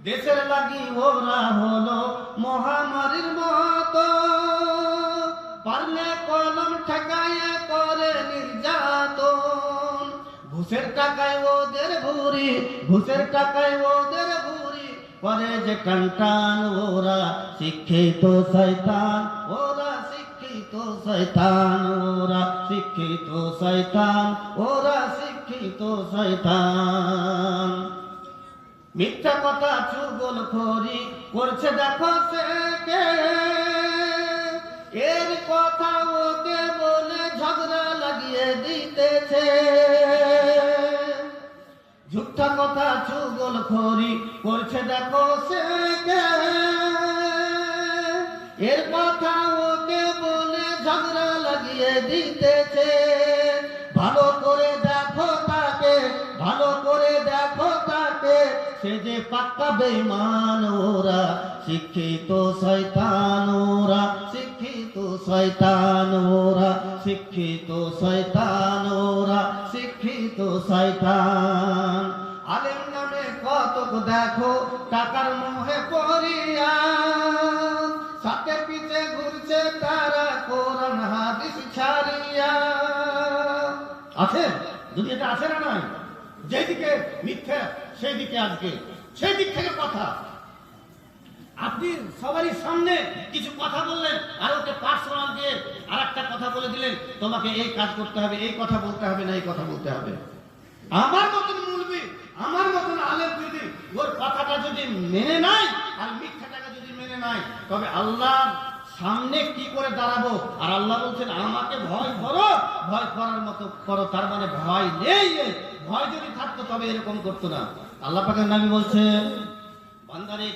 দেশের লাগি ওরা হলো মহামারীর মতো। পারলে কলম ঠেকাইয়ে করে নির্যাতন। ঘুষের টাকায় ওদের ভুরি ঘুষের টাকায় ওদের ভুরি করে যে টান ওরা শিক্ষিত শয়তান, ওরা শিক্ষিত শয়তান, ওরা শিক্ষিত শয়তান, ওরা শিক্ষিত শয়তান। মিথ্যা কথা চুগল খড়ি করছে, দেখো সে কে? এর কথা ওকে বলে ঝগড়া লাগিয়ে দিতেছে। ঝুঠা কথা চুগল খড়ি করছে, দেখো সে কে? এর কথা ওকে বলে ঝগড়া লাগিয়ে দিতেছে। সে যে পাক্কা বেমান ওরা শিক্ষিত শয়তান ওরা শিক্ষিত শয়তান ওরা শিক্ষিত শয়তান ওরা শিক্ষিত শয়তান। আলেম নামে কতক দেখো, টাকার মোহে পড়িয়া। সাথে পিছে ঘুরছে তারা কোরআন, হাদিস ছাড়িয়া। আছে? যদি এটা আছে না নয় যেদিকে মিথ্যা সেই দিকে আজকে সেই দিক থেকে কথা। আপনি সবারই সামনে কিছু কথা বললেন, আর ওকে পার্সোনাল দিয়ে আর একটা কথা বলে দিলেন, তোমাকে এই কাজ করতে হবে, এই কথা বলতে হবে না, এই কথা বলতে হবে। আমার মতন মুলবি আমার মতন আলেম যদি ওর কথাটা যদি মেনে নাই আর মিথ্যাটাকে যদি মেনে নাই তবে আল্লাহ সামনে কি করে দাঁড়াবো? আর আল্লাহ বলছেন, আমাকে ভয় করো, ভয় করার মতো করো, তার মানে ভয় নেই। ভয় যদি থাকতো তবে এরকম করতো না। আল্লাহ পাকের নামে বলছে বান্দারে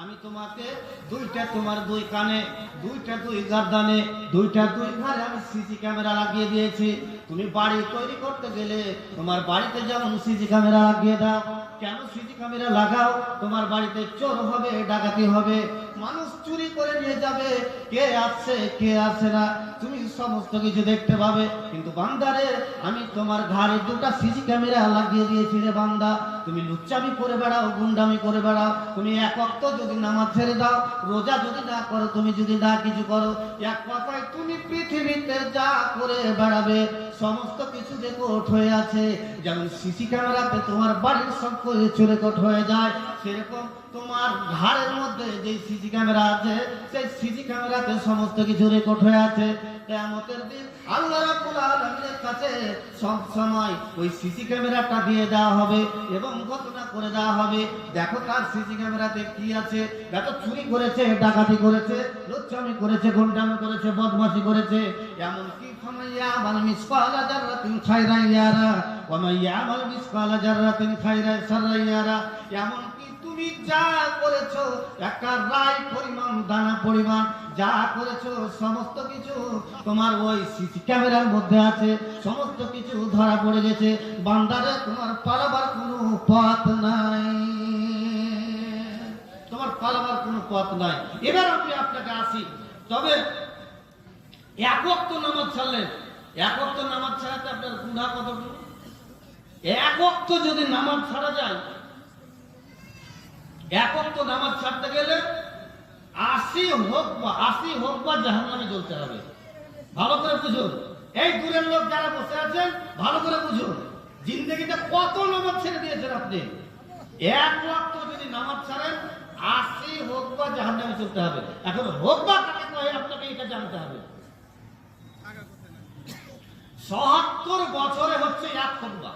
আমি তোমাকে দুইটা তোমার দুই কানে, দুইটা দুই গার্দানে দুইটা দুই ঘরে আমি সিসি ক্যামেরা লাগিয়ে দিয়েছি। তুমি বাড়ি তৈরি করতে গেলে তোমার বাড়িতে যেমন সিসি ক্যামেরা লাগিয়ে দাও। কেন সিসি ক্যামেরা লাগাও? তোমার বাড়িতে চোর হবে, ডাকাতি হবে। মানুষ চুরি করে নিয়ে যাবে। কে আসছে কে আসছে না, তুমি সমস্ত কিছু দেখতে পাবে। কিন্তু বান্দারে, আমি তোমার ঘরে দুটা সিসি ক্যামেরা লাগিয়ে দিয়েছি রে বান্দা। তুমি লুচ্চামি করে বেড়াও, গুন্ডামি করে বেড়াও, তুমি এক অক্ত যদি নামাজ ছেড়ে দাও, রোজা যদি না করো, তুমি যদি না কিছু করো, এক কথায় তুমি পৃথিবীতে যা করে বেড়াবে, সমস্ত কিছু রেকর্ড হয়ে আছে, যেমন সিসি ক্যামেরাতে তোমার বাড়ির সব কিছু রেকর্ড হয়ে যায়, সেরকম তোমার ঘাড়ের মধ্যে যে সিসি ক্যামেরা আছে, সেই সিসি ক্যামেরাতে সমস্ত কিছু রেকর্ড হয়ে আছে। কিয়ামতের দিন আল্লাহ কাছে সব সময় ওই সিসি ক্যামেরাটা দিয়ে দেওয়া হবে এবং ঘটনা করে দেওয়া হবে। দেখো তার সিসি ক্যামেরাতে কি আছে। এত চুরি করেছে, ডাকাতি করেছে, লুচ্চামি করেছে, গুন্ডামি করেছে, বদমাশি করেছে। এমন কি ফামাইয়া আমাল মিসকালা জাররাতিন খায়রান ইয়ারা ওয়া মাইয়া আমাল মিসকালা জাররাতিন খায়রান শাররান ইয়ারা। এমন কি তুমি যা করেছ, একটা রায় পরিমাণ, দানা পরিমাণ যা করেছ, সমস্ত কিছু তোমার ওই সিসি ক্যামেরার মধ্যে আছে। সমস্ত কিছু ধরা পড়ে গেছে। বান্দারে, তোমার পালাবার কোনো পথ নাই। তোমার পালাবার কোনো পথ নাই। এবার আমি আপনাকে আসি। তবে একক তো নামাজ ছাড়লেন একক তো নামাজ ছাড়াতে আপনার গুণা কতটুকু? একক তো যদি নামাজ ছাড়া যায় একক তো নামাজ ছাড়তে গেলে আশি হোক বা আশি হোক বা জাহান নামে জ্বলতে হবে। ভালো করে বুঝুন। এই দূরের লোক যারা বসে আছেন, ভালো করে বুঝুন। জিন্দগিতে কত নামাজ ছেড়ে দিয়েছেন আপনি? এক ওয়াক্ত যদি নামাজ ছাড়েন, আশি হোক বা জাহান নামে চলতে হবে। এখন হোক বা কাকে আপনাকে এটা জানতে হবে। সহাত্তর বছরে হচ্ছে এক খোকবা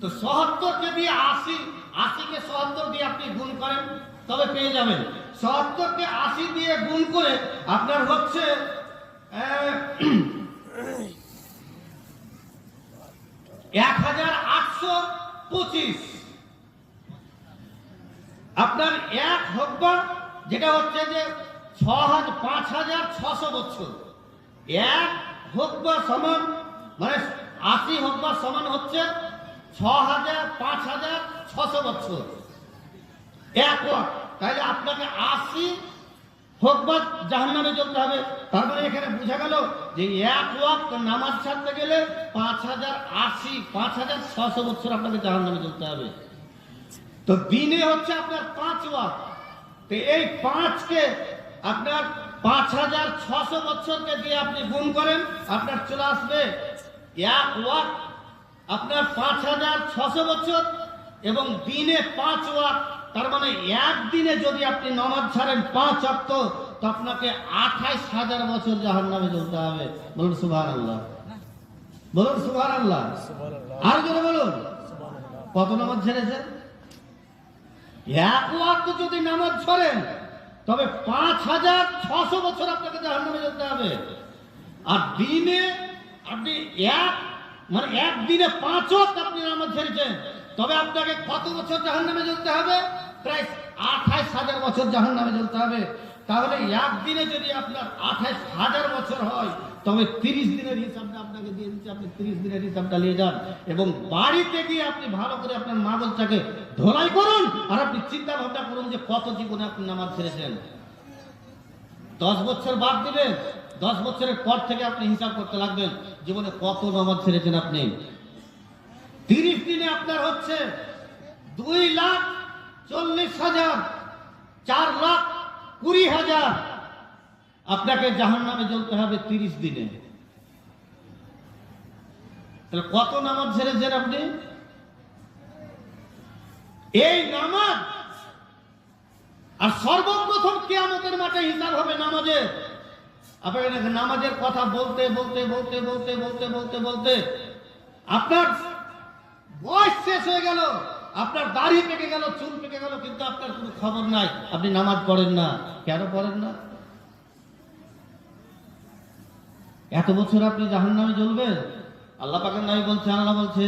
তো সহাত্তরকে দিয়ে আশি, আশিকে সহাত্তর দিয়ে আপনি গুণ করেন, তবে পেয়ে যাবেন। সহাত্তরকে আশি দিয়ে গুণ করে আপনার হচ্ছে এক হাজার আটশো পঁচিশ। আপনার এক হকবা যেটা হচ্ছে যে ছ হাজার পাঁচ হাজার ছশো বছর। এক হকবা সমান মানে আশি হকবা সমান হচ্ছে ছ হাজার পাঁচ হাজার ছশো বছর। এক ওয়াট তাহলে আপনাকে আশি হোক বা জাহান্নামে চলতে হবে। তারপরে এখানে বোঝা গেল যে এক ওয়াক্ত নামাজ ছাড়তে গেলে পাঁচ হাজার আশি, পাঁচ হাজার ছশো বছর আপনাকে জাহান্নামে চলতে হবে। তো দিনে হচ্ছে আপনার পাঁচ ওয়াক্ত। তো এই পাঁচকে আপনার পাঁচ হাজার ছশো বছরকে দিয়ে আপনি গুণ করেন, আপনার চলে আসবে এক ওয়াক্ত। আপনার পাঁচ হাজার ছশো বছর এবং দিনে পাঁচ ওয়াক্ত তার মানে একদিনে যদি আপনি নামাজ ছাড়েন পাঁচ অক্ত তো আপনাকে আঠাইশ হাজার বছর জাহান নামে চলতে হবে। বলুন সুভান আল্লাহ বলুন সুভান আল্লাহ আর জোরে বলুন। কত নামাজ ছেড়েছেন? এক ওয়াক্ত যদি নামাজ ছড়েন তবে পাঁচ হাজার ছশো বছর আপনাকে জাহান্নামে যেতে হবে। আর দিনে আপনি এক মানে একদিনে পাঁচ আপনি নামাজ ছেড়েছেন। তবে আপনাকে কত বছর জাহান নামে যেতে হবে? প্রায় আঠাইশ হাজার বছর জাহান নামে জ্বলতে হবে। তাহলে একদিনে যদি আপনার আঠাইশ হাজার বছর হয়, তবে তিরিশ দিনের হিসাবটা আপনাকে দিয়ে দিচ্ছে। আপনি তিরিশ দিনের হিসাবটা নিয়ে যান এবং বাড়িতে গিয়ে আপনি ভালো করে আপনার মাগলটাকে ধোলাই করুন আর আপনি চিন্তা ভাবনা করুন যে কত জীবনে আপনি নামাজ ছেড়েছেন। দশ বছর বাদ দিবেন। দশ বছরের পর থেকে আপনি হিসাব করতে লাগবেন, জীবনে কত নামাজ ছেড়েছেন আপনি? তিরিশ দিনে আপনার হচ্ছে দুই লাখ চল্লিশ হাজার, চার লাখ কুড়ি হাজার। আপনাকে জাহান নামে জ্বলতে হবে তিরিশ দিনে। তাহলে কত নামাজ ছেড়েছেন আপনি? এই নামাজ আর সর্বপ্রথম কেয়ামতের মাঠে হিসাব হবে নামাজের আপনার নামাজের কথা বলতে বলতে বলতে বলতে বলতে বলতে বলতে আপনার বয়স শেষ হয়ে গেল। আপনার দাড়ি পেকে গেল, চুল পেকে গেল, কিন্তু আপনার কোনো খবর নাই। আপনি নামাজ পড়েন না। কেন পড়েন না? এত বছর আপনি জাহান নামে জ্বলবেন? আল্লাহ পাকের নামে বলছে, আল্লাহ বলছে,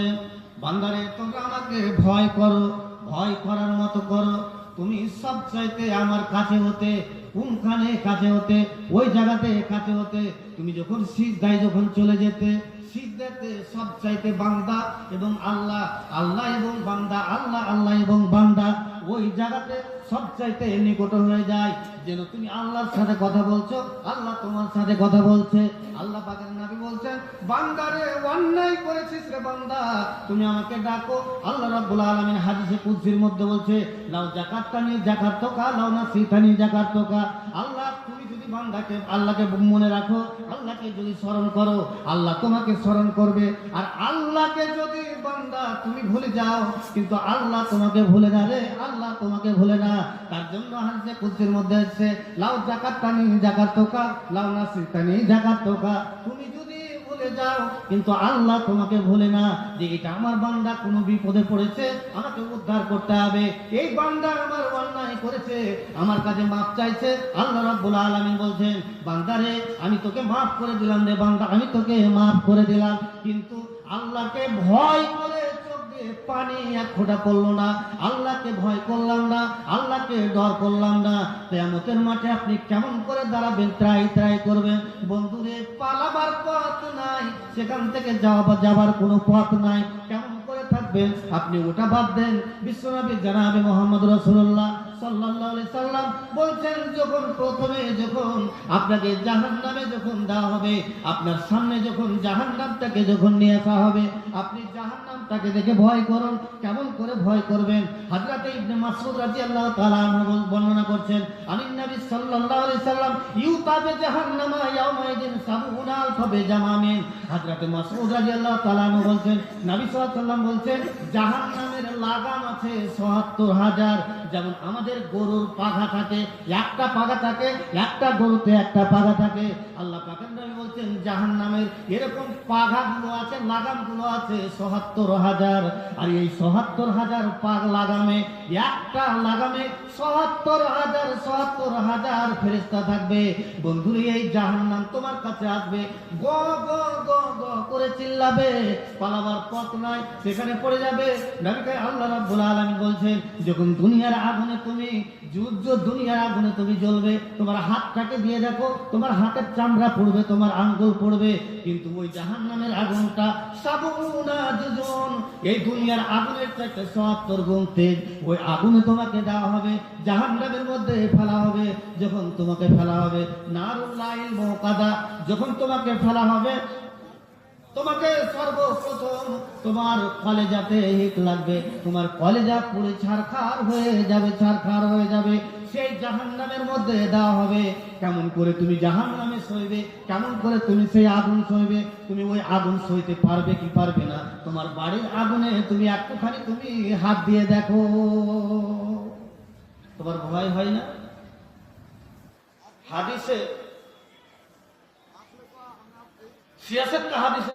বান্দারে, তোমরা আমাকে ভয় করো, ভয় করার মতো করো। তুমি সব চাইতে আমার কাছে হতে কোনখানে কাছে হতে, ওই জায়গাতে কাছে হতে, তুমি যখন সিজদায় যখন চলে যেতে, সিজদাতে সব চাইতে বান্দা এবং আল্লাহ আল্লাহ এবং বান্দা, আল্লাহ আল্লাহ এবং বান্দা ওই জায়গাতে সব চাইতে নিকট হয়ে যায়। যেন তুমি আল্লাহর সাথে কথা বলছো, আল্লাহ তোমার সাথে কথা বলছে। আল্লাহ পাকের নাবি বলছেন বান্দারে অন্যায় করেছিস রে বান্দা। তুমি আমাকে ডাকো। আল্লাহ রাব্বুল আলামিন হাদিসে কুদসির মধ্যে বলছে, লাউ জাকাতানি জাকাত তোকা নাও না সিতানি জাকাত তোকা। আল্লাহ তুমি রাখে আল্লাহকে মনে রাখো, আল্লাহকে যদি স্মরণ করো, আল্লাহ তোমাকে স্মরণ করবে। আর আল্লাহকে যদি বান্দা তুমি ভুলে যাও, কিন্তু আল্লাহ তোমাকে ভুলে না রে, আল্লাহ তোমাকে ভুলে না। তার জন্য হাসছে কুদসির মধ্যে এসছে লাউ জাকাত তানি জাকাত তোকা লাউ না টানি জাকাত তোকা তুমি যদি ভুলে যাও। কিন্তু আল্লাহ তোমাকে ভুলে না যে এটা আমার বান্দা কোনো বিপদে পড়েছে, আমাকে উদ্ধার করতে হবে। এই বান্দা আমার অন্যায় করেছে, আমার কাছে মাফ চাইছে। আল্লাহ রাব্বুল আলামিন বলছেন বান্দারে আমি তোকে মাফ করে দিলাম রে বান্দা, আমি তোকে মাফ করে দিলাম। কিন্তু আল্লাহকে ভয় করে পানি এক ফোঁটা পড়ল না। আল্লাহকে ভয় করলাম না, আল্লাহকে ডর করলাম না। কেয়ামতের মাঠে আপনি কেমন করে দাঁড়াবেন ত্রাই ত্রাই করবেন। বন্ধুরে, পালাবার পথ নাই, সেখান থেকে যাওয়া যাবার কোনো পথ নাই। কেমন করে থাকবেন, আপনি ওটা বাদ দেন। বিশ্বনবী জানাবে মোহাম্মদ রসুল্লাহ সাল্লাম বলছেন, যখন প্রথমে যখন আপনাকে জাহান্নামে যখন দেওয়া হবে, আপনার সামনে যখন জাহান্নামটাকে যখন নিয়ে আসা হবে, আপনি জাহান্নামটাকে দেখে ভয় করুন, কেমন করে ভয় করবেন? হযরত ইবনে মাসউদ রাদিয়াল্লাহু তাআলা আনহু বর্ণনা করছেন আমিন নবী সাল্লাল্লাহু আলাইহি সাল্লাম ইউতাবে জাহান্নামা ইয়াউমাইদিন সাবুনা আলফাবে জামামিন। হযরত মাসউদ রাদিয়াল্লাহু তাআলা আনহু বলছেন, নবী সাল্লাম বলছেন, জাহান্নামের লাগাম আছে ৭৭ হাজার। যেমন আমাদের গরুর পাখা থাকে, একটা পাখা থাকে, একটা গরুতে একটা পাখা থাকে। আল্লাহ নবী বলছেন, জাহান্নামের এরকম পাখাগুলো আছে, লাগামগুলো আছে সহাত্তর হাজার, আর এই হাজার পাক লাগামে, একটা লাগামে হাজার হাজার ফেরেস্তা থাকবে। এই জাহান্নাম তোমার কাছে আসবে। গ গ গ গ করে চিল্লাবে। পালাবার পথ সেখানে পড়ে যাবে। আল্লাহ রাব্বুল আলামিন বলছেন, যখন দুনিয়ার আগুনে তুমি, যুদ্ধ দুনিয়ার আগুনে তুমি জ্বলবে, তোমার হাতটাকে দিয়ে দেখো, তোমার হাতের চামড়া পড়বে, তোমার আঙ্গুল পড়বে। কিন্তু ওই জাহান নামের আগুনটা সাবুনা দুজন এই দুনিয়ার আগুনের চাইতে সত্তর গুণ তেজ, ওই আগুনে তোমাকে দেওয়া হবে, জাহান্নামের মধ্যে ফেলা হবে, যখন তোমাকে ফেলা হবে নারুল্লাহ মহকাদা যখন তোমাকে ফেলা হবে তোমাকে সর্বপ্রথম তোমার কলেজাতে হিট লাগবে। তোমার কলেজা পুরে ছারখার হয়ে যাবে, ছারখার হয়ে যাবে। সেই জাহান্নামের মধ্যে দেওয়া হবে। কেমন করে তুমি জাহান্নামে সইবে, কেমন করে তুমি সেই আগুন সইবে, তুমি ওই আগুন সইতে পারবে কি পারবে না? তোমার বাড়ির আগুনে তুমি একটুখানি তুমি হাত দিয়ে দেখো। তোমার ভয় হয় না? হাদিসে, সিয়াসত হাদিসে